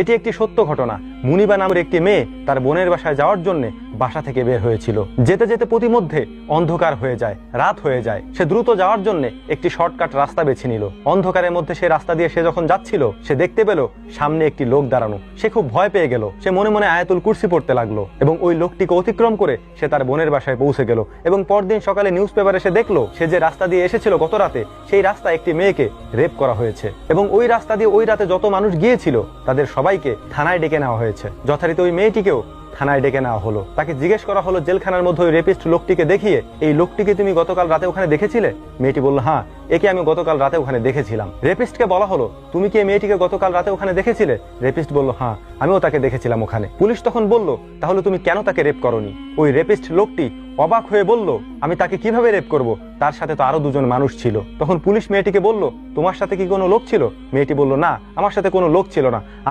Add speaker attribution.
Speaker 1: এটি একটি সত্য ঘটনা। মুনিবা নামের একটি মেয়ে তার বোনের বাসায় যাওয়ার জন্য বাসা থেকে বের হয়েছিল। যেতে যেতে প্রতিমধ্যে অন্ধকার হয়ে যায়, রাত হয়ে যায়। সে দ্রুত যাওয়ার জন্য একটি শর্টকাট রাস্তা বেছে নিল। অন্ধকারের মধ্যে সে রাস্তা দিয়ে সে যখন যাচ্ছিল, সে দেখতে পেল সামনে একটি লোক দাঁড়ানো। সে খুব ভয় পেয়ে গেল। সে মনে মনে আয়াতুল কুরসি পড়তে লাগল এবং ওই লোকটিকে অতিক্রম করে সে তার বোনের বাসায় পৌঁছে গেল এবং পরদিন সকালে নিউজ পেপারে সে দেখল, সে যে রাস্তা দিয়ে এসেছিল গত রাতে, সেই রাস্তা একটি মেয়েকে রেপ করা হয়েছে এবং ওই রাস্তা দিয়ে ওই রাতে যত মানুষ গিয়েছিল, তাদের সবাইকে থানায় ডেকে নেওয়া হয়েছে। যথারীতি ওই মেয়েটিকেও থানায় ডেকে নেওয়া হলো। তাকে জিজ্ঞেস করা হলো, জেলখানার মধ্যে ওই রেপিস্ট লোকটিকে দেখিয়ে, এই লোকটিকে তুমি গতকাল রাতে ওখানে দেখেছিলে? মেয়েটি বলল হ্যাঁ একে আমি গতকাল রাতে ওখানে দেখেছিলাম। রেপিস্টকে বলা হলো, তুমি কি মেয়েটিকে গতকাল রাতে ওখানে দেখেছিলে? রেপিস্ট বলল হ্যাঁ আমিও তাকে দেখেছিলাম ওখানে। পুলিশ তখন বলল, তাহলে তুমি কেন তাকে রেপ করনি? ওই রেপিস্ট লোকটি অবাক হয়ে বলল, আমি তাকে কীভাবে রেপ করব? তার সাথে তো আরও দুজন মানুষ ছিল। তখন পুলিশ মেয়েটিকে বলল, তোমার সাথে কি কোনো লোক ছিল? মেয়েটি বলল, না, আমার সাথে কোনো লোক ছিল না।